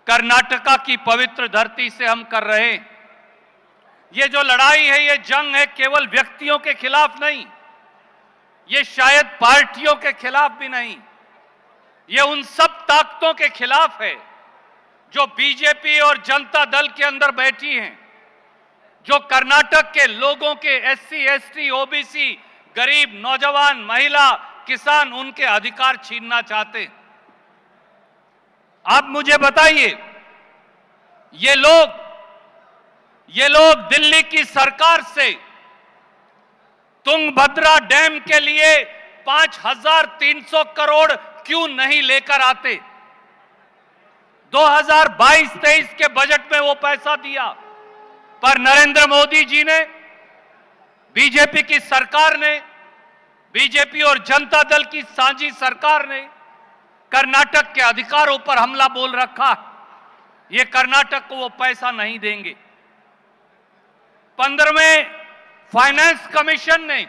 E: कर्नाटका की पवित्र धरती से हम कर रहे हैं। ये जो लड़ाई है, ये जंग है, केवल व्यक्तियों के खिलाफ नहीं, ये शायद पार्टियों के खिलाफ भी नहीं। ये उन सब ताकतों के खिलाफ है, जो बीजेपी और जनता दल के अंदर बैठी हैं, जो कर्नाटक के लोगों के एससी एसटी ओबीसी गरीब, नौजवान, महिला, किसान, उनके अधिकार छीनना चाहते हैं। आप मुझे बताइए, ये लोग ये लोग दिल्ली की सरकार से तुंगभद्रा डैम के लिए पाँच हज़ार तीन सौ करोड़ क्यों नहीं लेकर आते? 2022-23 के बजट में वो पैसा दिया। पर नरेंद्र मोदी जी ने बीजेपी की सरकार ने बीजेपी और जनता दल की साझी सरकार ने कर्नाटक के अधिकारों पर हमला बोल रखा ये कर्नाटक को वो पैसा नहीं देंगे। पंद्रहवें फाइनेंस कमीशन ने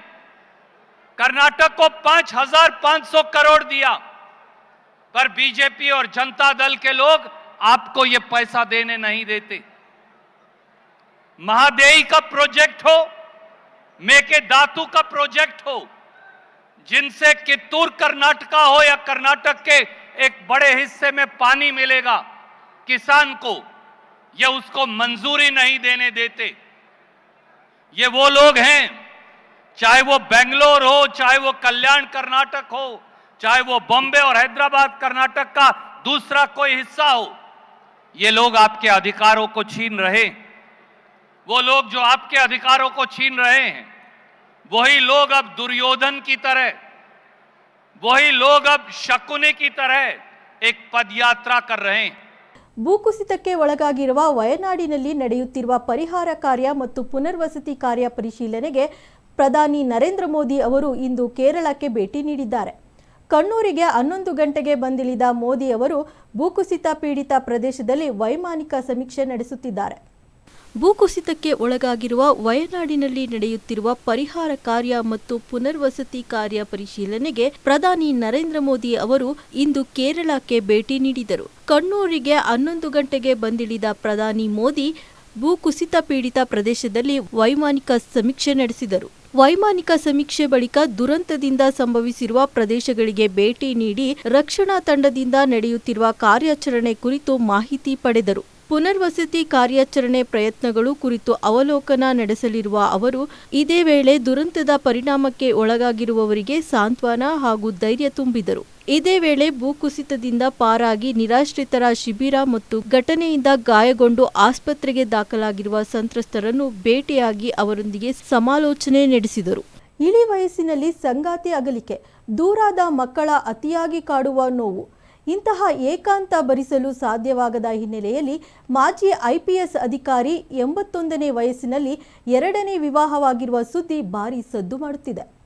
E: कर्नाटक को 5,500 करोड़ दिया। पर बीजेपी और जनता दल के लोग आपको ये पैसा देने नहीं देते। महादेई का प्रोजेक्ट हो, मेके दातु का प्रोजेक्ट हो, जिनसे कित्तूर कर्नाटका हो या कर्नाटक के एक बड़े हिस्से में पानी मिलेगा, किसान को ये उसको मंजूरी नहीं देने देते। ये वो लोग हैं, चाहे वो बेंगलोर हो, चाहे वो कल्याण कर्नाटक हो चाहे वो बॉम्बे और हैदराबाद कर्नाटक का दूसरा कोई हिस्सा हो ये लोग आपके अधिकारों को छीन रहे हैं वो लोग जो आपके अधिकारों को छीन रहे हैं वही लोग अब दुर्योधन की तरह वही लोग अब शकुनी की तरह एक पदयात्रा कर रहे हैं
A: ಭೂಕುಸಿತಕ್ಕೆ ಒಳಗಾಗಿರುವ ವಯನಾಡಿನಲ್ಲಿ ನಡೆಯುತ್ತಿರುವ ಪರಿಹಾರ ಕಾರ್ಯ ಮತ್ತು ಪುನರ್ವಸತಿ ಕಾರ್ಯ ಪರಿಶೀಲನೆಗೆ ಪ್ರಧಾನಿ ನರೇಂದ್ರ ಮೋದಿ ಅವರು ಇಂದು ಕೇರಳಕ್ಕೆ ಭೇಟಿ ನೀಡಿದ್ದಾರೆ ಕಣ್ಣೂರಿಗೆ ಹನ್ನೊಂದು ಗಂಟೆಗೆ ಬಂದಿಳಿದ ಮೋದಿ ಅವರು ಭೂಕುಸಿತ ಪೀಡಿತ ಪ್ರದೇಶದಲ್ಲಿ ವೈಮಾನಿಕ ಸಮೀಕ್ಷೆ ನಡೆಸುತ್ತಿದ್ದಾರೆ. ಭೂಕುಸಿತಕ್ಕೆ ಒಳಗಾಗಿರುವ ವಯನಾಡಿನಲ್ಲಿ ನಡೆಯುತ್ತಿರುವ ಪರಿಹಾರ ಕಾರ್ಯ ಮತ್ತು ಪುನರ್ವಸತಿ ಕಾರ್ಯ ಪರಿಶೀಲನೆಗೆ ಪ್ರಧಾನಿ ನರೇಂದ್ರ ಮೋದಿ ಅವರು ಇಂದು ಕೇರಳಕ್ಕೆ ಭೇಟಿ ನೀಡಿದರು. ಕಣ್ಣೂರಿಗೆ ಹನ್ನೊಂದು ಗಂಟೆಗೆ ಬಂದಿಳಿದ ಪ್ರಧಾನಿ ಮೋದಿ ಭೂಕುಸಿತ ಪೀಡಿತ ಪ್ರದೇಶದಲ್ಲಿ ವೈಮಾನಿಕ ಸಮೀಕ್ಷೆ ನಡೆಸಿದರು. ವೈಮಾನಿಕ ಸಮೀಕ್ಷೆ ಬಳಿಕ ದುರಂತದಿಂದ ಸಂಭವಿಸಿರುವ ಪ್ರದೇಶಗಳಿಗೆ ಭೇಟಿ ನೀಡಿ ರಕ್ಷಣಾ ತಂಡದಿಂದ ನಡೆಯುತ್ತಿರುವ ಕಾರ್ಯಾಚರಣೆ ಕುರಿತು ಮಾಹಿತಿ ಪಡೆದರು. ಪುನರ್ವಸತಿ ಕಾರ್ಯಾಚರಣೆ ಪ್ರಯತ್ನಗಳು ಕುರಿತು ಅವಲೋಕನ ನಡೆಸಲಿರುವ ಅವರು, ಇದೇ ವೇಳೆ ದುರಂತದ ಪರಿಣಾಮಕ್ಕೆ ಒಳಗಾಗಿರುವವರಿಗೆ ಸಾಂತ್ವನ ಹಾಗೂ ಧೈರ್ಯ ತುಂಬಿದರು. ಇದೇ ವೇಳೆ ಭೂಕುಸಿತದಿಂದ ಪಾರಾಗಿ ನಿರಾಶ್ರಿತರ ಶಿಬಿರ ಮತ್ತು ಘಟನೆಯಿಂದ ಗಾಯಗೊಂಡು ಆಸ್ಪತ್ರೆಗೆ ದಾಖಲಾಗಿರುವ ಸಂತ್ರಸ್ತರನ್ನು ಭೇಟಿಯಾಗಿ ಅವರೊಂದಿಗೆ ಸಮಾಲೋಚನೆ ನಡೆಸಿದರು. ಇಳಿ ವಯಸ್ಸಿನಲ್ಲಿ ಸಂಗಾತಿ ಅಗಲಿಕೆ, ದೂರಾದ ಮಕ್ಕಳ ಅತಿಯಾಗಿ ಕಾಡುವ ನೋವು, ಇಂತಹ ಏಕಾಂತ ಭರಿಸಲು ಸಾಧ್ಯವಾಗದ ಹಿನ್ನೆಲೆಯಲ್ಲಿ ಮಾಜಿ ಐಪಿಎಸ್ ಅಧಿಕಾರಿ ಎಂಬತ್ತೊಂದನೇ ವಯಸ್ಸಿನಲ್ಲಿ ಎರಡನೇ ವಿವಾಹವಾಗಿರುವ ಸುದ್ದಿ ಭಾರೀ ಸದ್ದು ಮಾಡುತ್ತಿದೆ.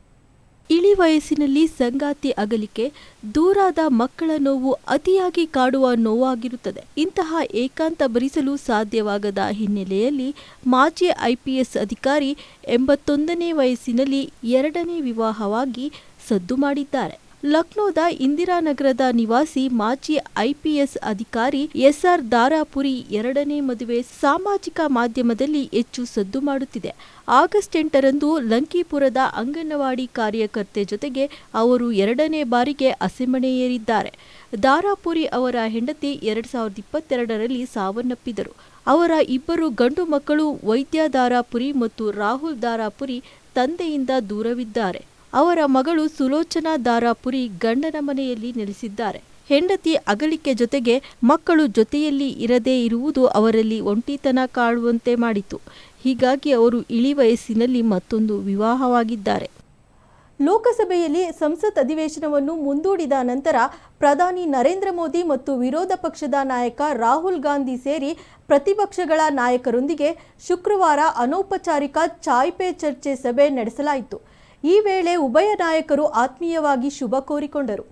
A: ಇಳಿ ವಯಸ್ಸಿನಲ್ಲಿ ಸಂಗಾತಿ ಅಗಲಿಕೆ, ದೂರಾದ ಮಕ್ಕಳ ನೋವು ಅತಿಯಾಗಿ ಕಾಡುವ ನೋವಾಗಿರುತ್ತದೆ. ಇಂತಹ ಏಕಾಂತ ಭರಿಸಲು ಸಾಧ್ಯವಾಗದ ಹಿನ್ನೆಲೆಯಲ್ಲಿ ಮಾಜಿ ಐಪಿಎಸ್ ಅಧಿಕಾರಿ ಎಂಬತ್ತೊಂದನೇ ವಯಸ್ಸಿನಲ್ಲಿ ಎರಡನೇ ವಿವಾಹವಾಗಿ ಸದ್ದು ಮಾಡಿದ್ದಾರೆ. ಲಕ್ನೋದ ಇಂದಿರಾನಗರದ ನಿವಾಸಿ ಮಾಜಿ ಐಪಿಎಸ್ ಅಧಿಕಾರಿ ಎಸ್ಆರ್ ದಾರಾಪುರಿ ಎರಡನೇ ಮದುವೆ ಸಾಮಾಜಿಕ ಮಾಧ್ಯಮದಲ್ಲಿ ಹೆಚ್ಚು ಸದ್ದು ಮಾಡುತ್ತಿದೆ. ಆಗಸ್ಟ್ ಎಂಟರಂದು ಲಂಕಿಪುರದ ಅಂಗನವಾಡಿ ಕಾರ್ಯಕರ್ತೆ ಜೊತೆಗೆ ಅವರು ಎರಡನೇ ಬಾರಿಗೆ ಹಸೆಮಣೆ ಏರಿದ್ದಾರೆ ದಾರಾಪುರಿ ಅವರ ಹೆಂಡತಿ ಎರಡ್ ಸಾವಿರದ ಇಪ್ಪತ್ತೆರಡರಲ್ಲಿ ಸಾವನ್ನಪ್ಪಿದರು. ಅವರ ಇಬ್ಬರು ಗಂಡು ಮಕ್ಕಳು ವೈದ್ಯ ದಾರಾಪುರಿ ಮತ್ತು ರಾಹುಲ್ ದಾರಾಪುರಿ ತಂದೆಯಿಂದ ದೂರವಿದ್ದಾರೆ. ಅವರ ಮಗಳು ಸುಲೋಚನಾ ದಾರಾಪುರಿ ಗಂಡನ ಮನೆಯಲ್ಲಿ ನೆಲೆಸಿದ್ದಾರೆ. ಹೆಂಡತಿ ಅಗಲಿಕೆ ಜೊತೆಗೆ ಮಕ್ಕಳು ಜೊತೆಯಲ್ಲಿ ಇರದೇ ಇರುವುದು ಅವರಲ್ಲಿ ಒಂಟಿತನ ಕಾಡುವಂತೆ ಮಾಡಿತು. ಹೀಗಾಗಿ ಅವರು ಇಳಿ ವಯಸ್ಸಿನಲ್ಲಿ ಮತ್ತೊಂದು ವಿವಾಹವಾಗಿದ್ದಾರೆ. ಲೋಕಸಭೆಯಲ್ಲಿ ಸಂಸತ್ ಅಧಿವೇಶನವನ್ನು ಮುಂದೂಡಿದ ನಂತರ ಪ್ರಧಾನಿ ನರೇಂದ್ರ ಮೋದಿ ಮತ್ತು ವಿರೋಧ ಪಕ್ಷದ ನಾಯಕ ರಾಹುಲ್ ಗಾಂಧಿ ಸೇರಿ ಪ್ರತಿಪಕ್ಷಗಳ ನಾಯಕರೊಂದಿಗೆ ಶುಕ್ರವಾರ ಅನೌಪಚಾರಿಕ ಚಾಯ್ ಪೇ ಚರ್ಚೆ ಸಭೆ ನಡೆಸಲಾಯಿತು. ಈ ವೇಳೆ ಉಭಯ ನಾಯಕರು ಆತ್ಮೀಯವಾಗಿ ಶುಭ ಕೋರಿಕೊಂಡರು.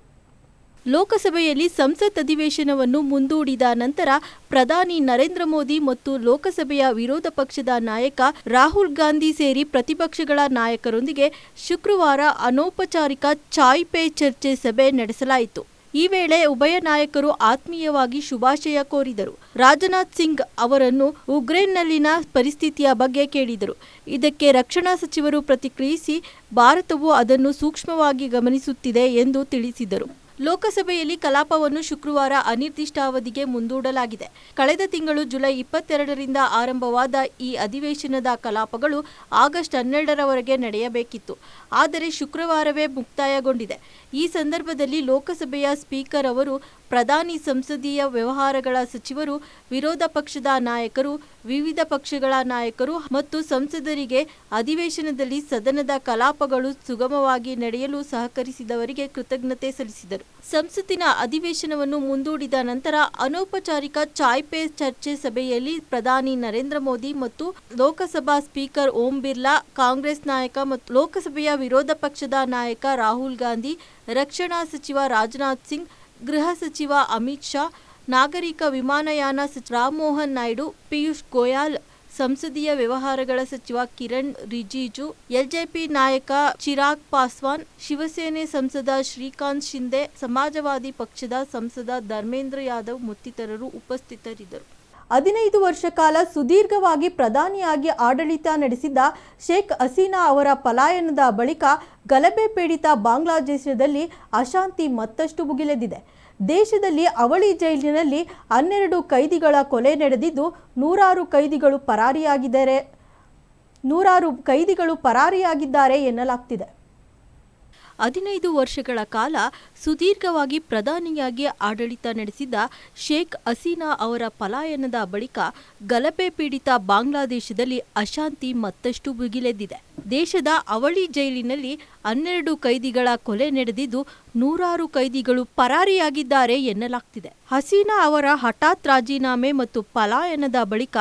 A: ಲೋಕಸಭೆಯಲ್ಲಿ ಸಂಸತ್ ಅಧಿವೇಶನವನ್ನು ಮುಂದೂಡಿದ ನಂತರ ಪ್ರಧಾನಿ ನರೇಂದ್ರ ಮೋದಿ ಮತ್ತು ಲೋಕಸಭೆಯ ವಿರೋಧ ಪಕ್ಷದ ನಾಯಕ ರಾಹುಲ್ ಗಾಂಧಿ ಸೇರಿ ಪ್ರತಿಪಕ್ಷಗಳ ನಾಯಕರೊಂದಿಗೆ ಶುಕ್ರವಾರ ಅನೌಪಚಾರಿಕ ಚಾಯ್ ಪೇ ಚರ್ಚೆ ಸಭೆ ನಡೆಸಲಾಯಿತು. ಈ ವೇಳೆ ಉಭಯ ನಾಯಕರು ಆತ್ಮೀಯವಾಗಿ ಶುಭಾಶಯ ಕೋರಿದರು. ರಾಜನಾಥ್ ಸಿಂಗ್ ಅವರನ್ನು ಉಕ್ರೇನ್ನಲ್ಲಿನ ಪರಿಸ್ಥಿತಿಯ ಬಗ್ಗೆ ಕೇಳಿದರು. ಇದಕ್ಕೆ ರಕ್ಷಣಾ ಸಚಿವರು ಪ್ರತಿಕ್ರಿಯಿಸಿ, ಭಾರತವು ಅದನ್ನು ಸೂಕ್ಷ್ಮವಾಗಿ ಗಮನಿಸುತ್ತಿದೆ ಎಂದು ತಿಳಿಸಿದರು. ಲೋಕಸಭೆಯಲ್ಲಿ ಕಲಾಪವನ್ನು ಶುಕ್ರವಾರ ಅನಿರ್ದಿಷ್ಟಾವಧಿಗೆ ಮುಂದೂಡಲಾಗಿದೆ. ಕಳೆದ ತಿಂಗಳು ಜುಲೈ ಇಪ್ಪತ್ತೆರಡರಿಂದ ಆರಂಭವಾದ ಈ ಅಧಿವೇಶನದ ಕಲಾಪಗಳು ಆಗಸ್ಟ್ ಹನ್ನೆರಡರವರೆಗೆ ನಡೆಯಬೇಕಿತ್ತು. ಆದರೆ ಶುಕ್ರವಾರವೇ ಮುಕ್ತಾಯಗೊಂಡಿದೆ. ಈ ಸಂದರ್ಭದಲ್ಲಿ ಲೋಕಸಭೆಯ ಸ್ಪೀಕರ್ ಅವರು ಪ್ರಧಾನಿ ಸಂಸದೀಯ ವ್ಯವಹಾರಗಳ ಸಚಿವರು, ವಿರೋಧ ಪಕ್ಷದ ನಾಯಕರು ವಿವಿಧ ಪಕ್ಷಗಳ ನಾಯಕರು ಮತ್ತು ಸಂಸದರಿಗೆ ಅಧಿವೇಶನದಲ್ಲಿ ಸದನದ ಕಲಾಪಗಳು ಸುಗಮವಾಗಿ ನಡೆಯಲು ಸಹಕರಿಸಿದವರಿಗೆ ಕೃತಜ್ಞತೆ ಸಲ್ಲಿಸಿದರು. ಸಂಸತ್ತಿನ ಅಧಿವೇಶನವನ್ನು ಮುಂದೂಡಿದ ನಂತರ ಅನೌಪಚಾರಿಕ ಚಾಯ್ ಪೇ ಚರ್ಚೆ ಸಭೆಯಲ್ಲಿ ಪ್ರಧಾನಿ ನರೇಂದ್ರ ಮೋದಿ ಮತ್ತು ಲೋಕಸಭಾ ಸ್ಪೀಕರ್ ಓಂ ಬಿರ್ಲಾ, ಕಾಂಗ್ರೆಸ್ ನಾಯಕ ಮತ್ತು ಲೋಕಸಭೆಯ ವಿರೋಧ ಪಕ್ಷದ ನಾಯಕ ರಾಹುಲ್ ಗಾಂಧಿ, ರಕ್ಷಣಾ ಸಚಿವ ರಾಜನಾಥ್ ಸಿಂಗ್, ಗೃಹ ಸಚಿವ ಅಮಿತ್ ಶಾ ನಾಗರಿಕ ವಿಮಾನಯಾನ ಸಚಿವ ರಾಮಮೋಹನ್ ನಾಯ್ಡು, ಪಿಯೂಷ್ ಗೋಯಲ್, ಸಂಸದೀಯ ವ್ಯವಹಾರಗಳ ಸಚಿವ ಕಿರಣ್ ರಿಜಿಜು, ಎಲ್ಜೆಪಿ ನಾಯಕ ಚಿರಾಗ್ ಪಾಸ್ವಾನ್, ಶಿವಸೇನೆ ಸಂಸದ ಶ್ರೀಕಾಂತ್ ಶಿಂದೆ ಸಮಾಜವಾದಿ ಪಕ್ಷದ ಸಂಸದ ಧರ್ಮೇಂದ್ರ ಯಾದವ್ ಮತ್ತಿತರರು ಉಪಸ್ಥಿತರಿದ್ದರು. ಹದಿನೈದು ವರ್ಷ ಕಾಲ ಸುದೀರ್ಘವಾಗಿ ಪ್ರಧಾನಿಯಾಗಿ ಆಡಳಿತ ನಡೆಸಿದ್ದ ಶೇಖ್ ಹಸೀನಾ ಅವರ ಪಲಾಯನದ ಬಳಿಕ ಗಲಭೆ ಪೀಡಿತ ಬಾಂಗ್ಲಾದೇಶದಲ್ಲಿ ಅಶಾಂತಿ ಮತ್ತಷ್ಟು ಭುಗಿಲೆದಿದೆ. ದೇಶದಲ್ಲಿ ಅವಳಿ ಜೈಲಿನಲ್ಲಿ ಹನ್ನೆರಡು ಕೈದಿಗಳ ಕೊಲೆ ನಡೆದಿದ್ದು ನೂರಾರು ಕೈದಿಗಳು ಪರಾರಿಯಾಗಿದ್ದಾರೆ. ನೂರಾರು ಕೈದಿಗಳು ಪರಾರಿಯಾಗಿದ್ದಾರೆ ಎನ್ನಲಾಗ್ತಿದೆ. ಹದಿನೈದು ವರ್ಷಗಳ ಕಾಲ ಸುದೀರ್ಘವಾಗಿ ಪ್ರಧಾನಿಯಾಗಿ ಆಡಳಿತ ನಡೆಸಿದ್ದ ಶೇಖ್ ಹಸೀನಾ ಅವರ ಪಲಾಯನದ ಬಳಿಕ ಗಲಭೆ ಪೀಡಿತ ಬಾಂಗ್ಲಾದೇಶದಲ್ಲಿ ಅಶಾಂತಿ ಮತ್ತಷ್ಟು ಭುಗಿಲೆದ್ದಿದೆ ದೇಶದ ಅವಳಿ ಜೈಲಿನಲ್ಲಿ ಹನ್ನೆರಡು ಕೈದಿಗಳ ಕೊಲೆ ನಡೆದಿದ್ದು ನೂರಾರು ಕೈದಿಗಳು ಪರಾರಿಯಾಗಿದ್ದಾರೆ ಎನ್ನಲಾಗ್ತಿದೆ. ಹಸೀನಾ ಅವರ ಹಠಾತ್ ರಾಜೀನಾಮೆ ಮತ್ತು ಪಲಾಯನದ ಬಳಿಕ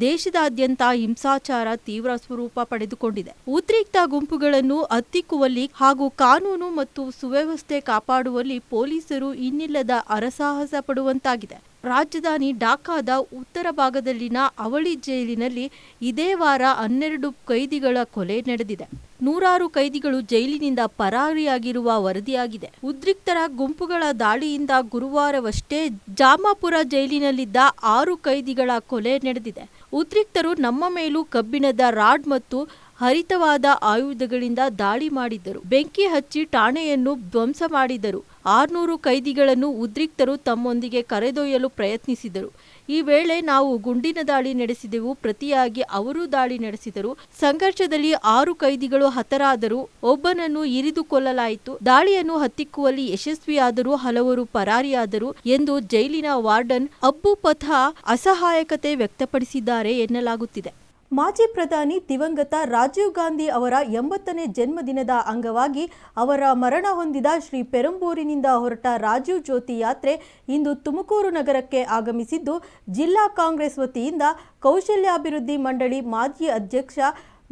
A: ದೇಶದಾದ್ಯಂತ ಹಿಂಸಾಚಾರ ತೀವ್ರ ಸ್ವರೂಪ ಪಡೆದುಕೊಂಡಿದೆ. ಉದ್ರಿಕ್ತ ಗುಂಪುಗಳನ್ನು ಹತ್ತಿಕ್ಕುವಲ್ಲಿ ಹಾಗೂ ಕಾನೂನು ಮತ್ತು ಸುವ್ಯವಸ್ಥೆ ಕಾಪಾಡುವಲ್ಲಿ ಪೊಲೀಸರು ಇನ್ನಿಲ್ಲದ ಅರಸಾಹಸ ಪಡುವಂತಾಗಿದೆ. ರಾಜಧಾನಿ ಢಾಕಾದ ಉತ್ತರ ಭಾಗದಲ್ಲಿನ ಅವಳಿ ಜೈಲಿನಲ್ಲಿ ಇದೇ ವಾರ ಹನ್ನೆರಡು ಕೈದಿಗಳ ಕೊಲೆ ನಡೆದಿದೆ. ನೂರಾರು ಕೈದಿಗಳು ಜೈಲಿನಿಂದ ಪರಾರಿಯಾಗಿರುವ ವರದಿಯಾಗಿದೆ. ಉದ್ರಿಕ್ತರ ಗುಂಪುಗಳ ದಾಳಿಯಿಂದ ಗುರುವಾರವಷ್ಟೇ ಜಾಮಾಪುರ ಜೈಲಿನಲ್ಲಿದ್ದ ಆರು ಕೈದಿಗಳ ಕೊಲೆ ನಡೆದಿದೆ. ಉದ್ರಿಕ್ತರು ನಮ್ಮ ಮೇಲೂ ಕಬ್ಬಿಣದ ರಾಡ್ ಮತ್ತು ಹರಿತವಾದ ಆಯುಧಗಳಿಂದ ದಾಳಿ ಮಾಡಿದ್ದರು. ಬೆಂಕಿ ಹಚ್ಚಿ ಠಾಣೆಯನ್ನು ಧ್ವಂಸ ಮಾಡಿದರು ಆರ್ನೂರು ಕೈದಿಗಳನ್ನು ಉದ್ರಿಕ್ತರು ತಮ್ಮೊಂದಿಗೆ ಕರೆದೊಯ್ಯಲು ಪ್ರಯತ್ನಿಸಿದರು. ಈ ವೇಳೆ ನಾವು ಗುಂಡಿನ ದಾಳಿ ನಡೆಸಿದೆವು, ಪ್ರತಿಯಾಗಿ ಅವರೂ ದಾಳಿ ನಡೆಸಿದರು. ಸಂಘರ್ಷದಲ್ಲಿ ಆರು ಕೈದಿಗಳು ಹತರಾದರು. ಒಬ್ಬನನ್ನು ಇರಿದು ಕೊಲ್ಲಲಾಯಿತು ದಾಳಿಯನ್ನು ಹತ್ತಿಕ್ಕುವಲ್ಲಿ ಯಶಸ್ವಿಯಾದರೂ ಹಲವರು ಪರಾರಿಯಾದರು ಎಂದು ಜೈಲಿನ ವಾರ್ಡನ್ ಅಬ್ಬು ಪಥ ಅಸಹಾಯಕತೆ ವ್ಯಕ್ತಪಡಿಸಿದ್ದಾರೆ ಎನ್ನಲಾಗುತ್ತಿದೆ. ಮಾಜಿ ಪ್ರಧಾನಿ ದಿವಂಗತ ರಾಜೀವ್ ಗಾಂಧಿ ಅವರ ಎಂಬತ್ತನೇ ಜನ್ಮದಿನದ ಅಂಗವಾಗಿ ಅವರ ಮರಣ ಹೊಂದಿದ ಶ್ರೀ ಪೆರಂಬೂರಿನಿಂದ ಹೊರಟ ರಾಜೀವ್ ಜ್ಯೋತಿ ಯಾತ್ರೆ ಇಂದು ತುಮಕೂರು ನಗರಕ್ಕೆ ಆಗಮಿಸಿದ್ದು, ಜಿಲ್ಲಾ ಕಾಂಗ್ರೆಸ್ ವತಿಯಿಂದ ಕೌಶಲ್ಯಾಭಿವೃದ್ಧಿ ಮಂಡಳಿ ಮಾಜಿ ಅಧ್ಯಕ್ಷ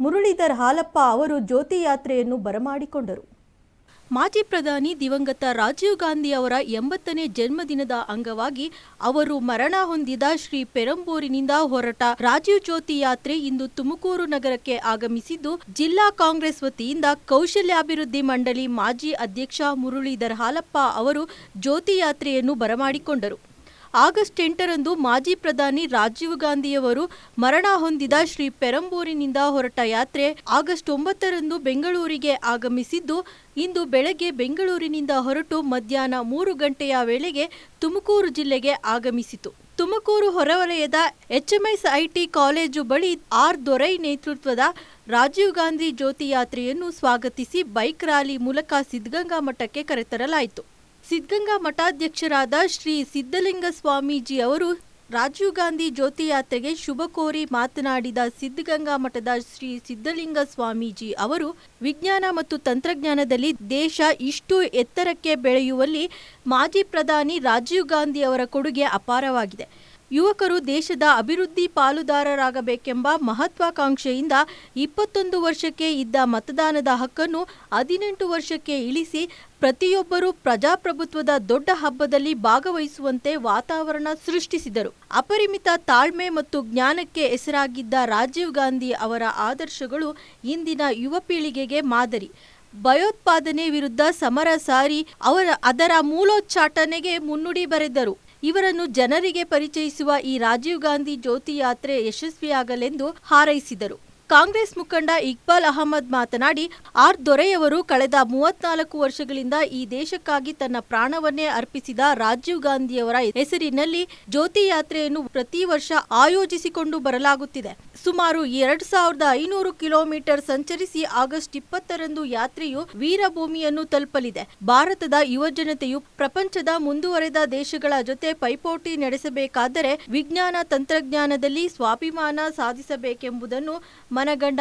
A: ಮುರಳೀಧರ್ ಹಾಲಪ್ಪ ಅವರು ಜ್ಯೋತಿ ಯಾತ್ರೆಯನ್ನು ಬರಮಾಡಿಕೊಂಡರು. ಮಾಜಿ ಪ್ರಧಾನಿ ದಿವಂಗತ ರಾಜೀವ್ ಗಾಂಧಿ ಅವರ ಎಂಬತ್ತನೇ ಜನ್ಮದಿನದ ಅಂಗವಾಗಿ ಅವರು ಮರಣ ಹೊಂದಿದ ಶ್ರೀ ಪೆರಂಬೂರಿನಿಂದ ಹೊರಟ ರಾಜೀವ್ ಜ್ಯೋತಿ ಯಾತ್ರೆ ಇಂದು ತುಮಕೂರು ನಗರಕ್ಕೆ ಆಗಮಿಸಿದ್ದು, ಜಿಲ್ಲಾ ಕಾಂಗ್ರೆಸ್ ವತಿಯಿಂದ ಕೌಶಲ್ಯಾಭಿವೃದ್ಧಿ ಮಂಡಳಿ ಮಾಜಿ ಅಧ್ಯಕ್ಷ ಮುರಳೀಧರ್ ಹಾಲಪ್ಪ ಅವರು ಜ್ಯೋತಿ ಯಾತ್ರೆಯನ್ನು ಬರಮಾಡಿಕೊಂಡರು. ಆಗಸ್ಟ್ ಎಂಟರಂದು ಮಾಜಿ ಪ್ರಧಾನಿ ರಾಜೀವ್ ಗಾಂಧಿಯವರು ಮರಣ ಹೊಂದಿದ ಶ್ರೀ ಪೆರಂಬೂರಿನಿಂದ ಹೊರಟ ಯಾತ್ರೆ ಆಗಸ್ಟ್ ಒಂಬತ್ತರಂದು ಬೆಂಗಳೂರಿಗೆ ಆಗಮಿಸಿದ್ದು, ಇಂದು ಬೆಳಗ್ಗೆ ಬೆಂಗಳೂರಿನಿಂದ ಹೊರಟು ಮಧ್ಯಾಹ್ನ ಮೂರು ಗಂಟೆಯ ವೇಳೆಗೆ ತುಮಕೂರು ಜಿಲ್ಲೆಗೆ ಆಗಮಿಸಿತು. ತುಮಕೂರು ಹೊರವಲಯದ ಎಚ್ಎಂಎಸ್ ಐಟಿ ಕಾಲೇಜು ಬಳಿ ಆರ್ ದೊರೈ ನೇತೃತ್ವದ ರಾಜೀವ್ ಗಾಂಧಿ ಜ್ಯೋತಿ ಯಾತ್ರೆಯನ್ನು ಸ್ವಾಗತಿಸಿ ಬೈಕ್ ರ್ಯಾಲಿ ಮೂಲಕ ಸಿದ್ಧಗಂಗಾ ಮಠಕ್ಕೆ ಕರೆತರಲಾಯಿತು. ಸಿದ್ಧಗಂಗಾ ಮಠಾಧ್ಯಕ್ಷರಾದ ಶ್ರೀ ಸಿದ್ಧಲಿಂಗ ಸ್ವಾಮೀಜಿ ಅವರು ರಾಜೀವ್ ಗಾಂಧಿ ಜ್ಯೋತಿ ಯಾತ್ರೆಗೆ ಶುಭ ಕೋರಿ ಮಾತನಾಡಿದ ಸಿದ್ಧಗಂಗಾ ಮಠದ ಶ್ರೀ ಸಿದ್ಧಲಿಂಗ ಸ್ವಾಮೀಜಿ ಅವರು, ವಿಜ್ಞಾನ ಮತ್ತು ತಂತ್ರಜ್ಞಾನದಲ್ಲಿ ದೇಶ ಇಷ್ಟು ಎತ್ತರಕ್ಕೆ ಬೆಳೆಯುವಲ್ಲಿ ಮಾಜಿ ಪ್ರಧಾನಿ ರಾಜೀವ್ ಗಾಂಧಿ ಅವರ ಕೊಡುಗೆ ಅಪಾರವಾಗಿದೆ. ಯುವಕರು ದೇಶದ ಅಭಿವೃದ್ಧಿ ಪಾಲುದಾರರಾಗಬೇಕೆಂಬ ಮಹತ್ವಾಕಾಂಕ್ಷೆಯಿಂದ ಇಪ್ಪತ್ತೊಂದು ವರ್ಷಕ್ಕೆ ಇದ್ದ ಮತದಾನದ ಹಕ್ಕನ್ನು ಹದಿನೆಂಟು ವರ್ಷಕ್ಕೆ ಇಳಿಸಿ ಪ್ರತಿಯೊಬ್ಬರೂ ಪ್ರಜಾಪ್ರಭುತ್ವದ ದೊಡ್ಡ ಹಬ್ಬದಲ್ಲಿ ಭಾಗವಹಿಸುವಂತೆ ವಾತಾವರಣ ಸೃಷ್ಟಿಸಿದರು. ಅಪರಿಮಿತ ತಾಳ್ಮೆ ಮತ್ತು ಜ್ಞಾನಕ್ಕೆ ಹೆಸರಾಗಿದ್ದ ರಾಜೀವ್ ಗಾಂಧಿ ಅವರ ಆದರ್ಶಗಳು ಇಂದಿನ ಯುವ ಪೀಳಿಗೆಗೆ ಮಾದರಿ. ಭಯೋತ್ಪಾದನೆ ವಿರುದ್ಧ ಸಮರ ಸಾರಿ ಅವರ ಅದರ ಮೂಲೋಚ್ಚಾಟನೆಗೆ ಮುನ್ನುಡಿ ಬರೆದರು. ಇವರನ್ನು ಜನರಿಗೆ ಪರಿಚಯಿಸುವ ಈ ರಾಜೀವ್ ಗಾಂಧಿ ಜ್ಯೋತಿ ಯಾತ್ರೆ ಯಶಸ್ವಿಯಾಗಲೆಂದು ಹಾರೈಸಿದರು. ಕಾಂಗ್ರೆಸ್ ಮುಖಂಡ ಇಕ್ಬಾಲ್ ಅಹಮದ್ ಮಾತನಾಡಿ, ಆರ್ ದೊರೆಯವರು ಕಳೆದ ಮೂವತ್ನಾಲ್ಕು ವರ್ಷಗಳಿಂದ ಈ ದೇಶಕ್ಕಾಗಿ ತನ್ನ ಪ್ರಾಣವನ್ನೇ ಅರ್ಪಿಸಿದ ರಾಜೀವ್ ಗಾಂಧಿಯವರ ಹೆಸರಿನಲ್ಲಿ ಜ್ಯೋತಿ ಯಾತ್ರೆಯನ್ನು ಪ್ರತಿ ವರ್ಷ ಆಯೋಜಿಸಿಕೊಂಡು ಬರಲಾಗುತ್ತಿದೆ. ಸುಮಾರು ಎರಡು ಸಾವಿರದ ಐನೂರು ಕಿಲೋಮೀಟರ್ ಸಂಚರಿಸಿ ಆಗಸ್ಟ್ ಇಪ್ಪತ್ತರಂದು ಯಾತ್ರೆಯು ವೀರಭೂಮಿಯನ್ನು ತಲುಪಲಿದೆ. ಭಾರತದ ಯುವಜನತೆಯು ಪ್ರಪಂಚದ ಮುಂದುವರೆದ ದೇಶಗಳ ಜೊತೆ ಪೈಪೋಟಿ ನಡೆಸಬೇಕಾದರೆ ವಿಜ್ಞಾನ ತಂತ್ರಜ್ಞಾನದಲ್ಲಿ ಸ್ವಾಭಿಮಾನ ಸಾಧಿಸಬೇಕೆಂಬುದನ್ನು ಮನಗಂಡ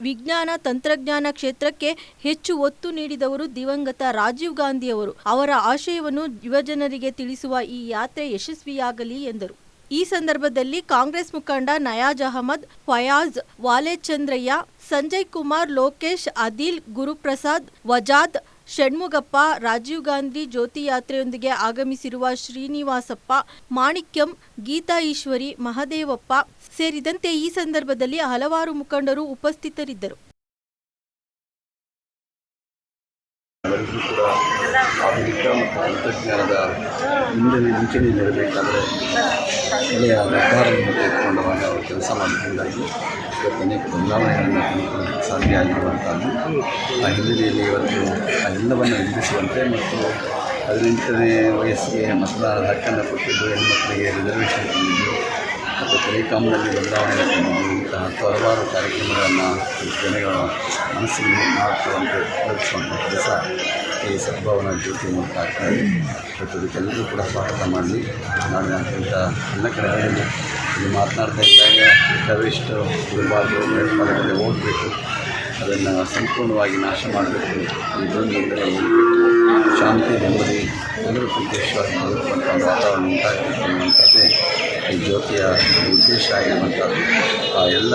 A: ವಿಜ್ಞಾನ ತಂತ್ರಜ್ಞಾನ ಕ್ಷೇತ್ರಕ್ಕೆ ಹೆಚ್ಚು ಒತ್ತು ನೀಡಿದವರು ದಿವಂಗತ ರಾಜೀವ್ ಗಾಂಧಿಯವರು. ಅವರ ಆಶಯವನ್ನು ಯುವಜನರಿಗೆ ತಿಳಿಸುವ ಈ ಯಾತ್ರೆ ಯಶಸ್ವಿಯಾಗಲಿ ಎಂದರು. ಈ ಸಂದರ್ಭದಲ್ಲಿ ಕಾಂಗ್ರೆಸ್ ಮುಖಂಡ ನಯಾಜ್ ಅಹಮದ್, ಫಯಾಜ್ ವಾಲೆಚಂದ್ರಯ್ಯ, ಸಂಜಯ್ ಕುಮಾರ್ ಲೋಕೇಶ್, ಅದಿಲ್ ಗುರುಪ್ರಸಾದ್, ವಜಾದ್ ಷಣ್ಮುಗಪ್ಪ, ರಾಜೀವ್ ಗಾಂಧಿ ಜ್ಯೋತಿ ಯಾತ್ರೆಯೊಂದಿಗೆ ಆಗಮಿಸಿರುವ ಶ್ರೀನಿವಾಸಪ್ಪ, ಮಾಣಿಕ್ಯಂ, ಗೀತಾ ಈಶ್ವರಿ, ಮಹದೇವಪ್ಪ ಸೇರಿದಂತೆ ಈ ಸಂದರ್ಭದಲ್ಲಿ ಹಲವಾರು ಮುಖಂಡರು ಉಪಸ್ಥಿತರಿದ್ದರು.
F: ಆಧುನಿಕ ಮತ್ತು ತಂತ್ರಜ್ಞಾನದ ಮುಂದಿನ ಮುಂಚೂಣಿಯಲ್ಲಿರಬೇಕಾದ್ರೆ ಒಳ್ಳೆಯ ನಿರ್ಧಾರವನ್ನು ತೆಗೆದುಕೊಂಡವಾಗ ಅವರು ಕೆಲಸ ಮಾಡಿದ್ದರಿಂದಾಗಿ ಇವತ್ತು ಅನೇಕ ಬದಲಾವಣೆಗಳನ್ನು ಸಾಧ್ಯ ಆಗಿರುವಂಥದ್ದು. ಆ ಹಿನ್ನೆಲೆಯಲ್ಲಿ ಇವತ್ತು ಆ ಎಲ್ಲವನ್ನು ಮತ್ತು ಹದಿನೆಂಟನೇ ವಯಸ್ಸಿಗೆ ಮತದಾನದ ಹಕ್ಕನ್ನು ಕೊಟ್ಟಿದ್ದು ಹೆಣ್ಮಕ್ಕಳಿಗೆ ರಿಸರ್ವೇಷನ್ ತಂದಿದ್ದು ಮತ್ತು ಟೆಲಿಕಾಮ್ನಲ್ಲಿ ಬದಲಾವಣೆ ತಂದಿದ್ದು ಇಂತಹ ಹಲವಾರು ಕಾರ್ಯಕ್ರಮಗಳನ್ನು ಜನಗಳ ಮನಸ್ಸಿಗೆ ಮಾಡುವಂತೆ ತಲುಪಿಸುವಂಥ ಕೆಲಸ ಈ ಸದ್ಭಾವನ ಜ್ಯೋತಿ ಇವತ್ತು ಅದಕ್ಕೆಲ್ಲರೂ ಕೂಡ ಸ್ವಾಗತ ಮಾಡಲಿ ನಾಡಿನಾದ್ಯಂತ ಎಲ್ಲ ಕಡೆಗಳಲ್ಲಿ ಇಲ್ಲಿ ಮಾತನಾಡ್ತಾ ಇದ್ದಾಗ ಕವಿಷ್ಟು ಇರಬಾರ್ದು ಭಯೋತ್ಪಾದಕತೆ ಹೋಗಬೇಕು ಅದನ್ನು ಸಂಪೂರ್ಣವಾಗಿ ನಾಶ ಮಾಡಬೇಕು ಹೋಗಬೇಕು ಶಾಂತಿ, ನೆಮ್ಮದಿ, ಎಲ್ಲರೂ ಸಂತೋಷವಾಗಿ ಒಂದು ವಾತಾವರಣ ಉಂಟಾಗಬೇಕು ಅನ್ನುವಂಥದ್ದೇ ಈ ಜ್ಯೋತಿಯ ಉದ್ದೇಶ ಆಗಿರುವಂಥದ್ದು. ಆ ಎಲ್ಲ